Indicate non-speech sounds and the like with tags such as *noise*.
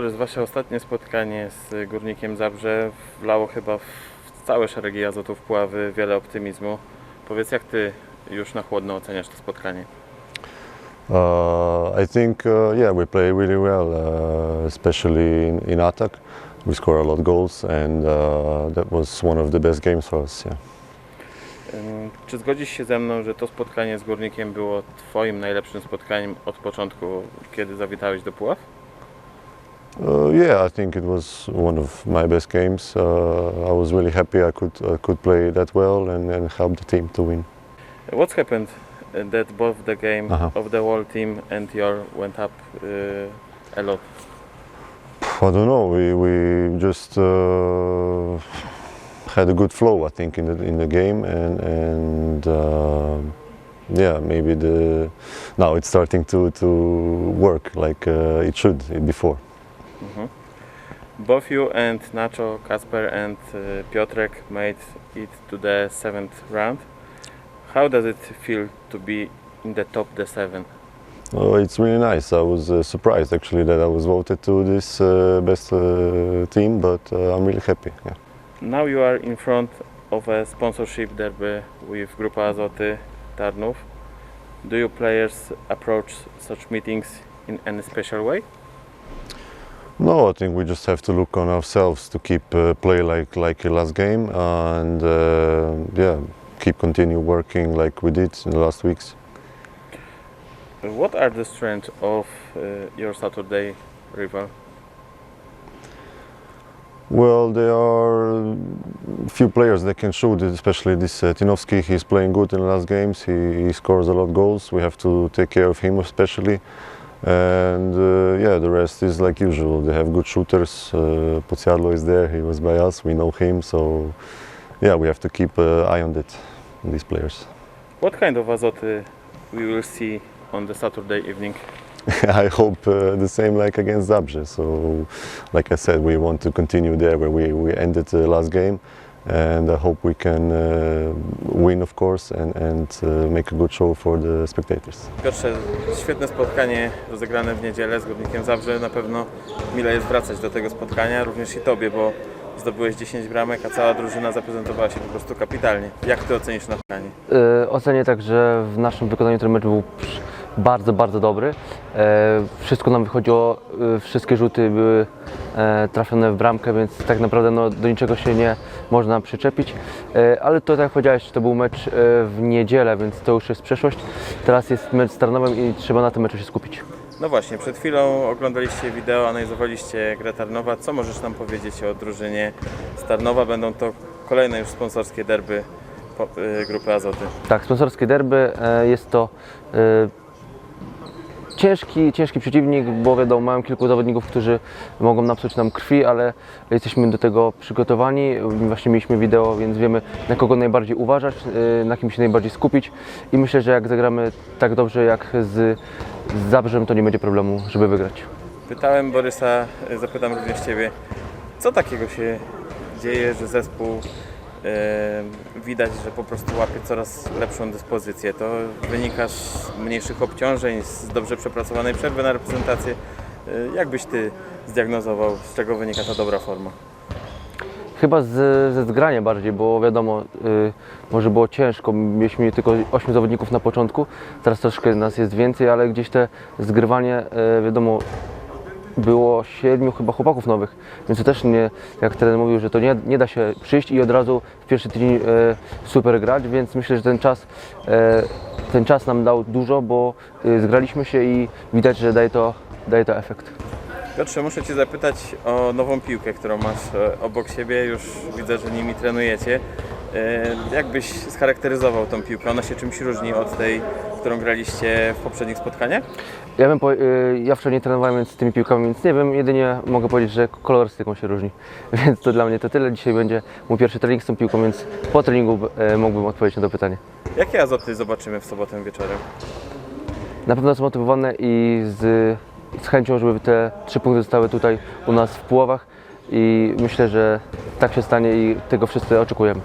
Borys, wasze ostatnie spotkanie z Górnikiem Zabrze wlało chyba w całe szeregi azotów Puławy wiele optymizmu. Powiedz, jak ty już na chłodno oceniasz to spotkanie? Uh, I think, uh, yeah, we play really well, uh, especially in, in attack. We score a lot of goals, and uh, that was one of the best games for us. Yeah. Czy zgodzisz się ze mną, że to spotkanie z Górnikiem było twoim najlepszym spotkaniem od początku, kiedy zawitałeś do Puław? Uh, yeah, I think it was one of my best games. Uh, I was really happy I could I could play that well and, and help the team to win. What's happened uh, that both the game Aha. of the whole team and your went up uh, a lot? I don't know. We we just uh, had a good flow, I think, in the in the game, and and yeah, maybe the now it's starting to to work like uh, it should before. Mhm. Both you and Nacho, Kasper and uh, Piotrek made it to the seventh round. How does it feel to be in the top the seven? Oh, it's really nice. I was uh, surprised actually that I was voted to this uh, best uh, team, but uh, I'm really happy. Yeah. Now you are in front of a sponsorship derby with Grupa Azoty Tarnów. Do you players approach such meetings in any special way? No, I think we just have to look on ourselves to keep uh, play like like the last game, and uh, yeah, keep continue working like we did in the last weeks. What are the strengths of uh, your Saturday rival? Well, there are few players that can shoot, especially this uh, Tinovsky. He's playing good in the last games. He, he scores a lot of goals. We have to take care of him especially. And uh, yeah, the rest is like usual. They have good shooters. Uh, is there. He was by us. We know him. So yeah, we have to keep an eye on that, on these players. What kind of Azoty we will see on the Saturday evening? *laughs* I hope uh, the same like against Zabrze. So, like I said, we want to continue there where we, we ended the last game, and I hope we can uh, win, of course, and, and uh, make a good show for the spectators. Piotrze, świetne spotkanie rozegrane w niedzielę z Górnikiem Zabrze. Na pewno mile jest wracać do tego spotkania, również i Tobie, bo zdobyłeś 10 bramek, a cała drużyna zaprezentowała się po prostu kapitalnie. Jak Ty ocenisz na spotkanie? Yy, Ocenię tak, że w naszym wykonaniu ten mecz był bardzo, bardzo dobry. E, Wszystko nam wychodziło, y, wszystkie rzuty były e, trafione w bramkę, więc tak naprawdę no, do niczego się nie można przyczepić. E, Ale to tak jak powiedziałeś, to był mecz e, w niedzielę, więc to już jest przeszłość. Teraz jest mecz z Tarnowem i trzeba na tym meczu się skupić. No właśnie, przed chwilą oglądaliście wideo, analizowaliście grę Tarnowa. Co możesz nam powiedzieć o drużynie z Tarnowa? Będą to kolejne już sponsorskie derby y, grupy Azoty. Tak, sponsorskie derby e, jest to e, ciężki, ciężki przeciwnik, bo wiadomo, mają kilku zawodników, którzy mogą napsuć nam krwi, ale jesteśmy do tego przygotowani. Właśnie mieliśmy wideo, więc wiemy na kogo najbardziej uważać, e, na kim się najbardziej skupić i myślę, że jak zagramy tak dobrze jak z, z Zabrzem, to nie będzie problemu, żeby wygrać. Pytałem Borysa, y, zapytam również Ciebie, co takiego się dzieje, że zespół y, widać, że po prostu łapie coraz lepszą dyspozycję. To wynika z mniejszych obciążeń, z dobrze przepracowanej przerwy na reprezentację. Y, jak byś Ty zdiagnozował, z czego wynika ta dobra forma? Chyba z, ze zgrania bardziej, bo wiadomo, y, może było ciężko. Mieliśmy tylko 8 zawodników na początku, teraz troszkę nas jest więcej, ale gdzieś te zgrywanie, y, wiadomo, było siedmiu chyba chłopaków nowych, więc to też nie, jak trener mówił, że to nie, nie da się przyjść i od razu w pierwszy tydzień y, super grać, więc myślę, że ten czas, y, ten czas nam dał dużo, bo y, zgraliśmy się i widać, że daje to, daje to efekt. Piotrze, muszę Cię zapytać o nową piłkę, którą masz e, obok siebie. Już widzę, że nimi trenujecie. E, Jak byś scharakteryzował tą piłkę? Ona się czymś różni od tej, którą graliście w poprzednich spotkaniach? Ja bym po, y, ja wczoraj nie trenowałem więc z tymi piłkami, więc nie wiem, jedynie mogę powiedzieć, że kolorystyką się różni. *laughs* Więc to dla mnie to tyle. Dzisiaj będzie mój pierwszy trening z tą piłką, więc po treningu y, mógłbym odpowiedzieć na to pytanie. Jakie azoty zobaczymy w sobotę wieczorem? Na pewno zmotywowane i z, z chęcią, żeby te trzy punkty zostały tutaj u nas w Puławach i myślę, że tak się stanie i tego wszyscy oczekujemy.